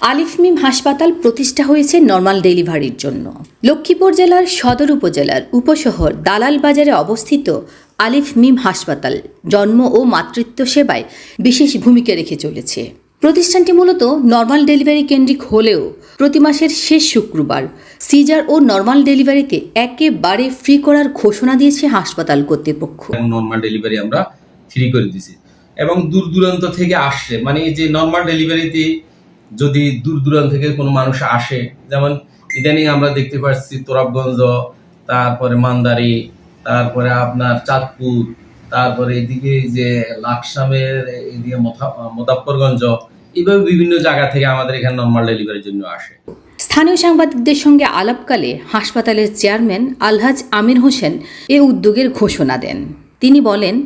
আলিফ মিম হাসপাতাল প্রতিষ্ঠা হয়েছে নর্মাল ডেলিভারির জন্য। লক্ষ্মীপুর জেলার সদর উপজেলার উপশহর দালাল বাজারে অবস্থিত আলিফ মিম হাসপাতাল জন্ম ও মাতৃত্ব সেবায় বিশেষ ভূমিকা রেখে চলেছে। প্রতিষ্ঠানটি মূলত নর্মাল ডেলিভারি কেন্দ্রিক হলেও প্রতি মাসের শেষ শুক্রবার সিজার ও নর্মাল ডেলিভারিতে একেবারে ফ্রি করার ঘোষণা দিয়েছে হাসপাতাল কর্তৃপক্ষ। নর্মাল ডেলিভারি আমরা ফ্রি করে দিছি এবং দূর দূরান্ত থেকে আসছে। মানে যে নর্মাল ডেলিভারিতে যদি দূর দূরান্ত থেকে কোনো মানুষ আসে, যেমন ইদানিং আমরা দেখতে পাচ্ছি তোরাবগঞ্জ, তারপরে মান্দারি, তারপরে আপনার চাঁদপুর, তারপরে এদিকে যে লাকসামের এদিকে মোদাফফরগঞ্জ এইভাবে বিভিন্ন জায়গা থেকে আমাদের এখানে নর্মাল ডেলিভারির জন্য আসে। স্থানীয় সাংবাদিকদের সঙ্গে আলাপকালে হাসপাতালের চেয়ারম্যান আলহাজ আমির হোসেন এ উদ্যোগের ঘোষণা দেন। তিনি বলেন,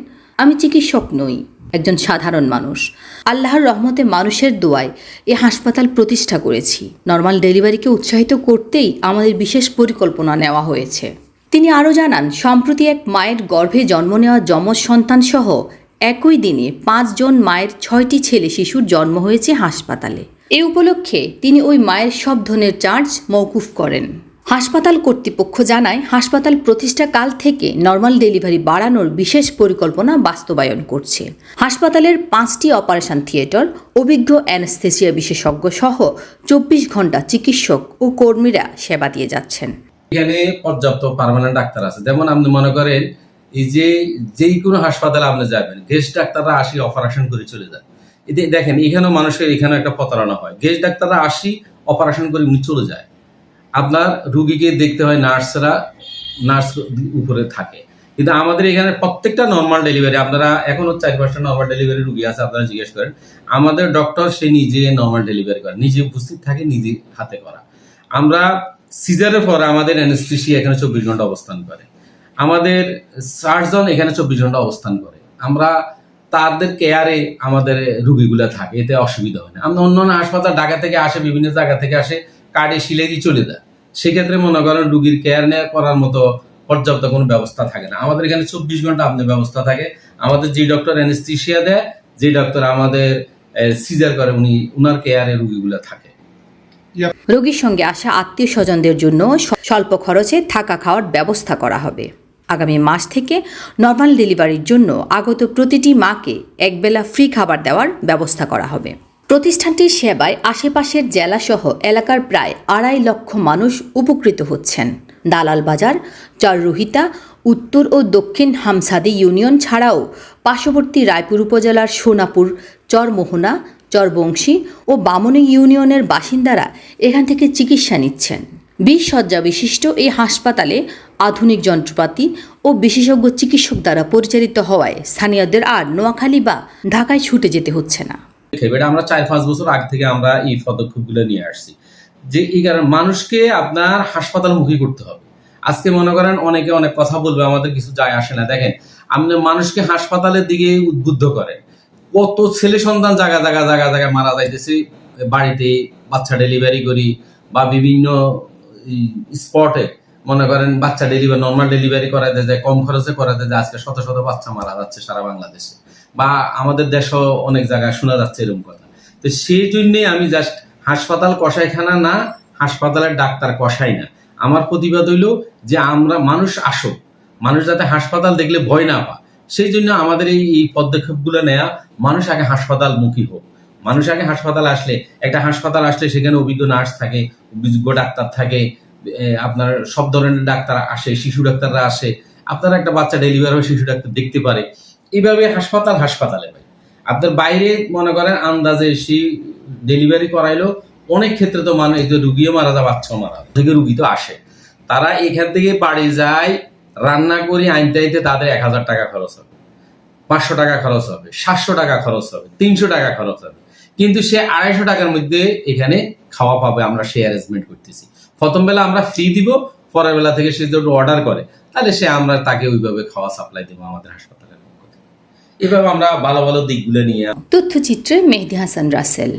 আমি চিকিৎসক নই একজন সাধারণ মানুষ। আল্লাহর রহমতে মানুষের দোয়ায় এ হাসপাতাল প্রতিষ্ঠা করেছি। নর্মাল ডেলিভারিকে উৎসাহিত করতেই আমাদের বিশেষ পরিকল্পনা নেওয়া হয়েছে। তিনি আরও জানান, সম্প্রতি এক মায়ের গর্ভে জন্ম নেওয়া যমজ সন্তানসহ একই দিনে পাঁচজন মায়ের ছয়টি ছেলে শিশুর জন্ম হয়েছে হাসপাতালে। এ উপলক্ষে তিনি ওই মায়ের সব ধরনের চার্জ মৌকুফ করেন। হাসপাতাল কর্তৃপক্ষ জানায়, হাসপাতাল প্রতিষ্ঠা কাল থেকে নর্মাল ডেলিভারি বাড়ানোর বিশেষ পরিকল্পনা বাস্তবায়ন করছে। হাসপাতালের পাঁচটি অপারেশন থিয়েটার, অভিজ্ঞ অ্যানেস্থেসিয়া বিশেষজ্ঞ সহ চব্বিশ ঘণ্টা চিকিৎসক ও কর্মীরা সেবা দিয়ে যাচ্ছেন। এখানে পর্যাপ্ত পার্মানেন্ট ডাক্তার আছে। যেমন আপনি মনে করেন, এই যে যেই কোনো হাসপাতালে আপনি যাবেন গেস্ট ডাক্তাররা আসি অপারেশন করে চলে যায়। দেখেন, এখানেও মানুষের এখানে একটা প্রতারণা হয়। গেস্ট ডাক্তাররা আসি অপারেশন করে উনি চলে যায়। আপনার রুগীকে দেখতে হয় নার্সরা, নার্স উপরে থাকে। কিন্তু আমাদের এখানে প্রত্যেকটা নর্মাল ডেলিভারি আপনারা এখনও চার পাঁচটা নর্মাল ডেলিভারি রুগী আছে, আপনারা জিজ্ঞেস করেন। আমাদের ডক্টর সে নিজে নর্মাল ডেলিভারি করে, নিজে উপস্থিত থাকে, নিজে হাতে করা। আমরা সিজারের পরে আমাদের অ্যানেস্থেসিয়া এখানে চব্বিশ ঘণ্টা অবস্থান করে। আমাদের সার্জন এখানে চব্বিশ ঘণ্টা অবস্থান করে। আমরা তাদের কেয়ারে আমাদের রুগীগুলো থাকে, এতে অসুবিধা হয় না। আমরা অন্যান্য হাসপাতাল, ঢাকা থেকে আসে, বিভিন্ন জায়গা থেকে আসে কার্ডে সিলে দিয়ে চলে যায়। সেক্ষেত্রে মনে করেন রুগীর কেয়ার নেওয়া করার মতো পর্যাপ্ত কোনো ব্যবস্থা থাকে না। আমাদের এখানে চব্বিশ ঘণ্টা আপনার ব্যবস্থা থাকে। আমাদের যে ডক্টর অ্যানেস্থেসিয়া দেয়, যে ডক্টর আমাদের সিজার করে, উনি, উনার কেয়ারে রুগীগুলো থাকে। রোগীর সঙ্গে আসা আত্মীয় স্বজনদের জন্য স্বল্প খরচে থাকা খাওয়ার ব্যবস্থা করা হবে। আগামী মাস থেকে নর্মাল ডেলিভারির জন্য আগত প্রতিটি মাকে একবেলা ফ্রি খাবার দেওয়ার ব্যবস্থা করা হবে। প্রতিষ্ঠানটির সেবায় আশেপাশের জেলাসহ এলাকার প্রায় আড়াই লক্ষ মানুষ উপকৃত হচ্ছেন। দালাল বাজার চররুহিতা উত্তর ও দক্ষিণ হামসাদি ইউনিয়ন ছাড়াও পার্শ্ববর্তী রায়পুর উপজেলার সোনাপুর, চরমোহনা, চরবংশী ও বামনী ইউনিয়নের বাসিন্দারা এখান থেকে চিকিৎসা নিচ্ছেন। বিশ শয্যা বিশিষ্ট এই হাসপাতালে আধুনিক যন্ত্রপাতি ও বিশেষজ্ঞ চিকিৎসক দ্বারা পরিচালিত হওয়ায় স্থানীয়দের আর নোয়াখালী বা ঢাকায় ছুটে যেতে হচ্ছে না। এটা আমরা চার পাঁচ বছর আগে থেকে আমরা এই পদক্ষেপগুলো নিয়ে আসছি। যে এই কারণে মানুষকে আপনার হাসপাতালমুখী করতে হবে। আজকে মনে করেন অনেকে অনেক কথা বলবে, আমাদের কিছু যায় আসে না। দেখেন, আপনি মানুষকে হাসপাতালের দিকে উদ্বুদ্ধ করেন। কত ছেলে সন্তান জায়গা জায়গা জায়গা, জায়গায় মারা যাইতেছে, বাড়িতে বাচ্চা ডেলিভারি করি বা বিভিন্ন স্পটে মনে করেন বাচ্চা ডেলিভারি নর্মাল ডেলিভারি করাতে যায়, কম খরচে করাতে যায়, আজকে শত শত বাচ্চা মারা যাচ্ছে সারা বাংলাদেশে। বা আমাদের দেশও অনেক জায়গায় শোনা যাচ্ছে এরকম কথা। তো সেই জন্যই আমি জাস্ট হাসপাতাল কষাইখানা না, হাসপাতালের ডাক্তার কষাই না। আমার প্রতিবাদ হইল যে আমরা মানুষ আসুক, মানুষ যাতে হাসপাতাল দেখলে ভয় না পা সেই জন্য আমাদের এই এই পদক্ষেপগুলো নেয়া মানুষ আগে হাসপাতাল মুখী হোক। মানুষ আগে হাসপাতাল আসলে, একটা হাসপাতাল আসলে সেখানে অভিজ্ঞ নার্স থাকে, অভিজ্ঞ ডাক্তার থাকে আপনার সব ধরনের ডাক্তার আসে, শিশু ডাক্তাররা আসে। আপনার একটা বাচ্চা ডেলিভারি হয় শিশু ডাক্তার দেখতে পারে। এইভাবে হাসপাতাল হাসপাতালে ভাই। আপনার বাইরে মনে করেন আন্দাজে সে ডেলিভারি করাইলো, অনেক ক্ষেত্রে তো মানুষ এই যে রুগীও মারা যায়, বাচ্চাও মারা থেকে রুগী তো আসে। তারা এখান থেকে বাড়ি যায়, রান্না করি আনতে আনতে তাদের এক হাজার টাকা খরচ হবে, পাঁচশো টাকা খরচ হবে, সাতশো টাকা খরচ হবে, তিনশো টাকা খরচ হবে। কিন্তু সে আড়াইশো টাকার মধ্যে এখানে খাওয়া পাবে, আমরা সে অ্যারেঞ্জমেন্ট করতেছি। প্রথম বেলা আমরা ফ্রি দিব, পরের বেলা থেকে সে যদি অর্ডার করে, তাহলে সে আমরা তাকে ওইভাবে খাওয়া সাপ্লাই দেবো আমাদের থেকে এভাবে আমরা ভালো ভালো দিকগুলো নিয়ে তথ্যচিত্রে মেহদি হাসান রাসেল।